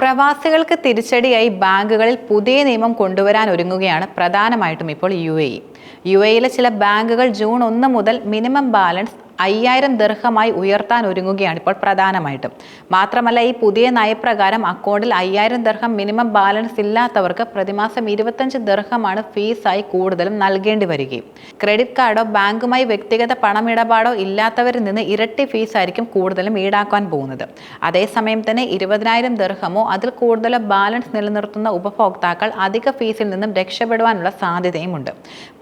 പ്രവാസികൾക്ക് തിരിച്ചടിയായി ബാങ്കുകളിൽ പുതിയ നിയമം കൊണ്ടുവരാൻ ഒരുങ്ങുകയാണ് പ്രധാനമായിട്ടും ഇപ്പോൾ യു എ യു എയിലെ ചില ബാങ്കുകൾ ജൂൺ ഒന്ന് മുതൽ മിനിമം ബാലൻസ് അയ്യായിരം ദീർഘമായി ഉയർത്താൻ ഒരുങ്ങുകയാണ് ഇപ്പോൾ പ്രധാനമായിട്ടും. മാത്രമല്ല ഈ പുതിയ നയപ്രകാരം അക്കൗണ്ടിൽ അയ്യായിരം ദീർഘം മിനിമം ബാലൻസ് ഇല്ലാത്തവർക്ക് പ്രതിമാസം ഇരുപത്തഞ്ച് ദീർഘമാണ് ഫീസായി കൂടുതലും നൽകേണ്ടി വരികയും. ക്രെഡിറ്റ് കാർഡോ ബാങ്കുമായി വ്യക്തിഗത പണമിടപാടോ ഇല്ലാത്തവരിൽ നിന്ന് ഇരട്ടി ഫീസായിരിക്കും കൂടുതലും ഈടാക്കാൻ പോകുന്നത്. അതേസമയം തന്നെ ഇരുപതിനായിരം ദീർഘമോ അതിൽ കൂടുതലോ ബാലൻസ് നിലനിർത്തുന്ന ഉപഭോക്താക്കൾ അധിക ഫീസിൽ നിന്നും രക്ഷപ്പെടുവാനുള്ള സാധ്യതയുമുണ്ട്.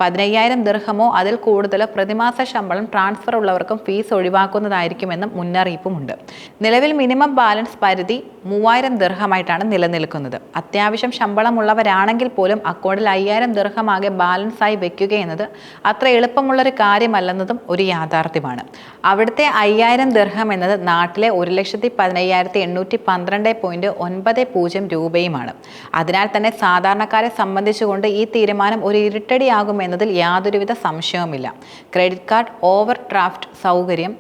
പതിനയ്യായിരം ദീർഘമോ അതിൽ കൂടുതലോ പ്രതിമാസ ശമ്പളം ട്രാൻസ്ഫർ ഉള്ളവർക്കും ഫീസ് ഒഴിവാക്കുന്നതായിരിക്കുമെന്നും മുന്നറിയിപ്പുമുണ്ട്. നിലവിൽ മിനിമം ബാലൻസ് പരിധി മൂവായിരം ദീർഘമായിട്ടാണ് നിലനിൽക്കുന്നത്. അത്യാവശ്യം ശമ്പളമുള്ളവരാണെങ്കിൽ പോലും അക്കൗണ്ടിൽ അയ്യായിരം ദീർഘമാകെ ബാലൻസായി ആയി വെക്കുക എന്നത് അത്ര എളുപ്പമുള്ളൊരു കാര്യമല്ലെന്നതും ഒരു യാഥാർത്ഥ്യമാണ്. അവിടുത്തെ അയ്യായിരം ദീർഘം എന്നത് നാട്ടിലെ ഒരു ലക്ഷത്തി പതിനയ്യായിരത്തി എണ്ണൂറ്റി പന്ത്രണ്ട് പോയിന്റ് ഒൻപത് പൂജ്യം രൂപയുമാണ്. അതിനാൽ തന്നെ സാധാരണക്കാരെ സംബന്ധിച്ചുകൊണ്ട് ഈ തീരുമാനം ഒരു ഇരുട്ടടിയാകുമെന്നതിൽ യാതൊരുവിധ സംശയവുമില്ല. ക്രെഡിറ്റ് കാർഡ് ഓവർ ഡ്രാഫ്റ്റ് സൗകര്യം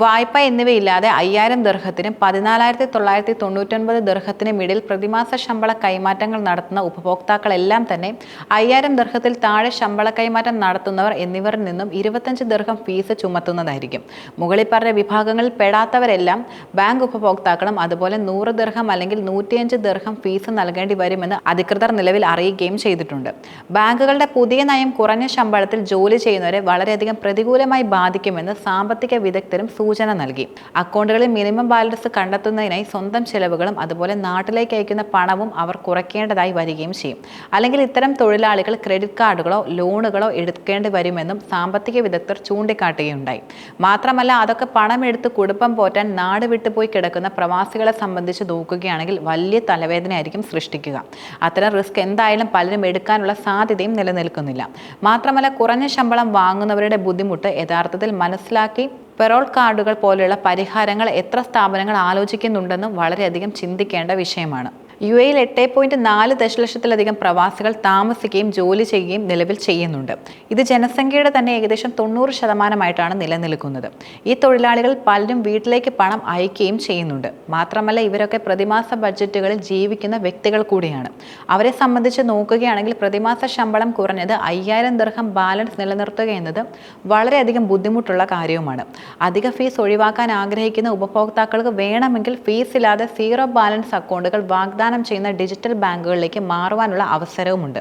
വായ്പ എന്നിവയില്ലാതെ അയ്യായിരം ദീർഘത്തിനും പതിനാലായിരത്തി തൊള്ളായിരത്തി തൊണ്ണൂറ്റൊൻപത് ദീർഘത്തിനും ഇടയിൽ പ്രതിമാസ ശമ്പള കൈമാറ്റങ്ങൾ നടത്തുന്ന ഉപഭോക്താക്കളെല്ലാം തന്നെ അയ്യായിരം ദീർഘത്തിൽ താഴെ ശമ്പള കൈമാറ്റം നടത്തുന്നവർ എന്നിവരിൽ നിന്നും ഇരുപത്തഞ്ച് ദർഹം ഫീസ് ചുമത്തുന്നതായിരിക്കും. മുകളിൽ പറഞ്ഞ വിഭാഗങ്ങളിൽ പെടാത്തവരെല്ലാം ബാങ്ക് ഉപഭോക്താക്കളും അതുപോലെ നൂറ് ദർഹം അല്ലെങ്കിൽ നൂറ്റിയഞ്ച് ദർഹം ഫീസ് നൽകേണ്ടി വരുമെന്ന് അധികൃതർ നിലവിൽ അറിയിക്കുകയും ചെയ്തിട്ടുണ്ട്. ബാങ്കുകളുടെ പുതിയ നയം കുറഞ്ഞ ശമ്പളത്തിൽ ജോലി ചെയ്യുന്നവരെ വളരെയധികം പ്രതികൂലമായി ബാധിക്കുമെന്ന് സാമ്പത്തിക വിദഗ്ധരും സൂചന നൽകി. അക്കൗണ്ടുകളിൽ മിനിമം ബാലൻസ് കണ്ടെത്തുന്നതിനായി സ്വന്തം ചെലവുകളും അതുപോലെ നാട്ടിലേക്ക് അയക്കുന്ന പണവും അവർ കുറയ്ക്കേണ്ടതായി വരികയും ചെയ്യും. അല്ലെങ്കിൽ ഇത്തരം തൊഴിലാളികൾ ക്രെഡിറ്റ് കാർഡുകളോ ലോണുകളോ എടുക്കേണ്ടി വരുമെന്നും സാമ്പത്തിക വിദഗ്ധർ ചൂണ്ടിക്കാട്ടുകയുണ്ടായി. മാത്രമല്ല അതൊക്കെ പണമെടുത്ത് കുടുംബം പോറ്റാൻ നാട് വിട്ടുപോയി കിടക്കുന്ന പ്രവാസികളെ സംബന്ധിച്ച് നോക്കുകയാണെങ്കിൽ വലിയ തലവേദനയായിരിക്കും സൃഷ്ടിക്കുക. അത്തരം റിസ്ക് എന്തായാലും പലരും എടുക്കാനുള്ള സാധ്യതയും നിലനിൽക്കുന്നില്ല. മാത്രമല്ല കുറഞ്ഞ ശമ്പളം വാങ്ങുന്നവരുടെ ബുദ്ധിമുട്ട് യഥാർത്ഥത്തിൽ മനസ്സിലാക്കി പെറോൾ കാർഡുകൾ പോലെയുള്ള പരിഹാരങ്ങൾ എത്ര സ്ഥാപനങ്ങൾ ആലോചിക്കുന്നുണ്ടെന്നും വളരെയധികം ചിന്തിക്കേണ്ട വിഷയമാണ്. യു എയിൽ എട്ട് പോയിന്റ് നാല് ദശലക്ഷത്തിലധികം പ്രവാസികൾ താമസിക്കുകയും ജോലി ചെയ്യുകയും നിലവിൽ ചെയ്യുന്നുണ്ട്. ഇത് ജനസംഖ്യയുടെ തന്നെ ഏകദേശം തൊണ്ണൂറ് ശതമാനമായിട്ടാണ് നിലനിൽക്കുന്നത്. ഈ തൊഴിലാളികൾ പലരും വീട്ടിലേക്ക് പണം അയക്കുകയും ചെയ്യുന്നുണ്ട്. മാത്രമല്ല ഇവരൊക്കെ പ്രതിമാസ ബഡ്ജറ്റുകളിൽ ജീവിക്കുന്ന വ്യക്തികൾ കൂടിയാണ്. അവരെ സംബന്ധിച്ച് നോക്കുകയാണെങ്കിൽ പ്രതിമാസ ശമ്പളം കുറഞ്ഞത് അയ്യായിരം ദീർഘം ബാലൻസ് നിലനിർത്തുക എന്നത് വളരെയധികം ബുദ്ധിമുട്ടുള്ള കാര്യവുമാണ്. അധിക ഫീസ് ഒഴിവാക്കാൻ ആഗ്രഹിക്കുന്ന ഉപഭോക്താക്കൾക്ക് വേണമെങ്കിൽ ഫീസ് ഇല്ലാതെ സീറോ ബാലൻസ് അക്കൗണ്ടുകൾ വാഗ്ദാനം ചെയ്യുന്ന ഡിജിറ്റൽ ബാങ്കുകളിലേക്ക് മാറുവാനുള്ള അവസരവുമുണ്ട്.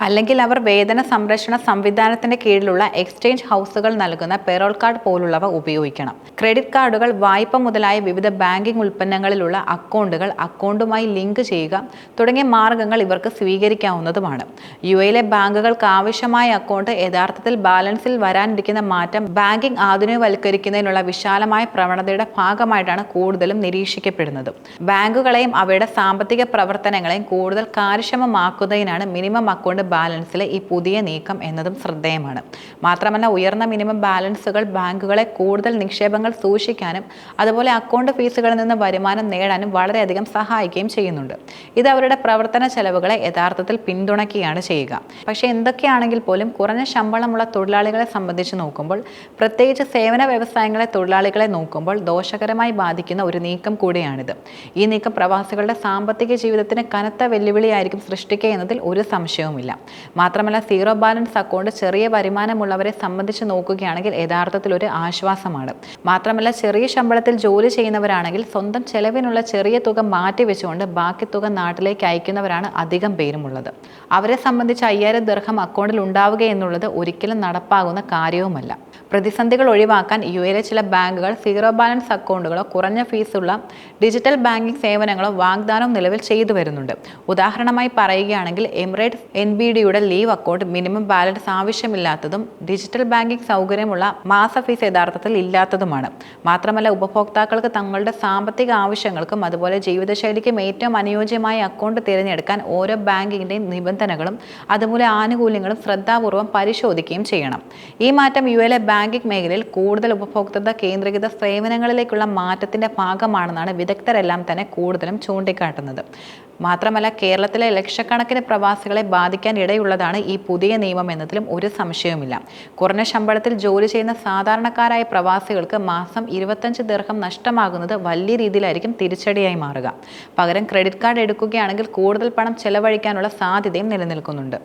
അല്ലെങ്കിൽ അവർ വേതന സംരക്ഷണ സംവിധാനത്തിന്റെ കീഴിലുള്ള എക്സ്ചേഞ്ച് ഹൗസുകൾ നൽകുന്ന പെറോൾ കാർഡ് പോലുള്ളവ ഉപയോഗിക്കണം. ക്രെഡിറ്റ് കാർഡുകൾ വായ്പ മുതലായ വിവിധ ബാങ്കിംഗ് ഉൽപ്പന്നങ്ങളിലുള്ള അക്കൗണ്ടുകൾ അക്കൗണ്ടുമായി ലിങ്ക് ചെയ്യുക തുടങ്ങിയ മാർഗങ്ങൾ ഇവർക്ക് സ്വീകരിക്കാവുന്നതുമാണ്. യു എയിലെ ബാങ്കുകൾക്ക് ആവശ്യമായ അക്കൗണ്ട് യഥാർത്ഥത്തിൽ ബാലൻസിൽ വരാനിരിക്കുന്ന മാറ്റം ബാങ്കിംഗ് ആധുനികവൽക്കരിക്കുന്നതിനുള്ള വിശാലമായ പ്രവണതയുടെ ഭാഗമായിട്ടാണ് കൂടുതലും നിരീക്ഷിക്കപ്പെടുന്നത്. ബാങ്കുകളെയും അവയുടെ സാമ്പത്തിക പ്രവർത്തനങ്ങളെയും കൂടുതൽ കാര്യക്ഷമമാക്കുന്നതിനാണ് മിനിമം അക്കൗണ്ട് ബാലൻസിലെ ഈ പുതിയ നീക്കം എന്നതും ശ്രദ്ധേയമാണ്. മാത്രമല്ല ഉയർന്ന മിനിമം ബാലൻസുകൾ ബാങ്കുകളെ കൂടുതൽ നിക്ഷേപങ്ങൾ സൂക്ഷിക്കാനും അതുപോലെ അക്കൗണ്ട് ഫീസുകളിൽ നിന്ന് വരുമാനം നേടാനും വളരെയധികം സഹായിക്കുകയും ചെയ്യുന്നുണ്ട്. ഇത് അവരുടെ പ്രവർത്തന ചെലവുകളെ യഥാർത്ഥത്തിൽ പിന്തുണയ്ക്കുകയാണ് ചെയ്യുക. പക്ഷേ എന്തൊക്കെയാണെങ്കിൽ പോലും കുറഞ്ഞ ശമ്പളമുള്ള തൊഴിലാളികളെ സംബന്ധിച്ച് നോക്കുമ്പോൾ പ്രത്യേകിച്ച് സേവന വ്യവസായങ്ങളെ തൊഴിലാളികളെ നോക്കുമ്പോൾ ദോഷകരമായി ബാധിക്കുന്ന ഒരു നീക്കം കൂടിയാണിത്. ഈ നീക്കം പ്രവാസികളുടെ സാമ്പത്തിക ജീവിതത്തിന് കനത്ത വെല്ലുവിളിയായിരിക്കും സൃഷ്ടിക്കുക എന്നതിൽ ഒരു സംശയവുമില്ല. മാത്രമല്ല സീറോ ബാലൻസ് അക്കൗണ്ട് ചെറിയ വരുമാനമുള്ളവരെ സംബന്ധിച്ച് നോക്കുകയാണെങ്കിൽ യഥാർത്ഥത്തിൽ ഒരു ആശ്വാസമാണ്. മാത്രമല്ല ചെറിയ ശമ്പളത്തിൽ ജോലി ചെയ്യുന്നവരാണെങ്കിൽ സ്വന്തം ചെലവിനുള്ള ചെറിയ തുക മാറ്റിവെച്ചുകൊണ്ട് ബാക്കി തുക നാട്ടിലേക്ക് അയക്കുന്നവരാണ് അധികം പേരുമുള്ളത്. അവരെ സംബന്ധിച്ച് അയ്യായിരം ദീർഘം അക്കൗണ്ടിൽ ഉണ്ടാവുക എന്നുള്ളത് ഒരിക്കലും നടപ്പാകുന്ന കാര്യവുമല്ല. പ്രതിസന്ധികൾ ഒഴിവാക്കാൻ യു എയിലെ ചില ബാങ്കുകൾ സീറോ ബാലൻസ് അക്കൗണ്ടുകളോ കുറഞ്ഞ ഫീസുള്ള ഡിജിറ്റൽ ബാങ്കിംഗ് സേവനങ്ങളോ വാഗ്ദാനം നിലവിൽ ചെയ്തു വരുന്നുണ്ട്. ഉദാഹരണമായി പറയുകയാണെങ്കിൽ എമിറേറ്റ് എൻ ബി ഡിയുടെ ലീവ് അക്കൗണ്ട് മിനിമം ബാലൻസ് ആവശ്യമില്ലാത്തതും ഡിജിറ്റൽ ബാങ്കിംഗ് സൗകര്യമുള്ള മാസ ഫീസ് യഥാർത്ഥത്തിൽ ഇല്ലാത്തതുമാണ്. മാത്രമല്ല ഉപഭോക്താക്കൾക്ക് തങ്ങളുടെ സാമ്പത്തിക ആവശ്യങ്ങൾക്കും അതുപോലെ ജീവിതശൈലിക്കും ഏറ്റവും അനുയോജ്യമായ അക്കൗണ്ട് തിരഞ്ഞെടുക്കാൻ ഓരോ ബാങ്കിന്റെയും നിബന്ധനകളും അതുപോലെ ആനുകൂല്യങ്ങളും ശ്രദ്ധാപൂർവം പരിശോധിക്കുകയും ചെയ്യണം. ഈ മാറ്റം യു എയിലെ ബാങ്ക് ബാങ്കിംഗ് മേഖലയിൽ കൂടുതൽ ഉപഭോക്തൃ കേന്ദ്രീകൃത സേവനങ്ങളിലേക്കുള്ള മാറ്റത്തിന്റെ ഭാഗമാണെന്നാണ് വിദഗ്ധരെല്ലാം തന്നെ കൂടുതലും ചൂണ്ടിക്കാട്ടുന്നത്. മാത്രമല്ല കേരളത്തിലെ ലക്ഷക്കണക്കിന് പ്രവാസികളെ ബാധിക്കാൻ ഇടയുള്ളതാണ് ഈ പുതിയ നിയമം എന്നതിലും ഒരു സംശയവുമില്ല. കുറഞ്ഞ ശമ്പളത്തിൽ ജോലി ചെയ്യുന്ന സാധാരണക്കാരായ പ്രവാസികൾക്ക് മാസം ഇരുപത്തഞ്ച് ദീർഘം നഷ്ടമാകുന്നത് വലിയ രീതിയിലായിരിക്കും തിരിച്ചടിയായി മാറുക. പകരം ക്രെഡിറ്റ് കാർഡ് എടുക്കുകയാണെങ്കിൽ കൂടുതൽ പണം ചെലവഴിക്കാനുള്ള സാധ്യതയും നിലനിൽക്കുന്നുണ്ട്.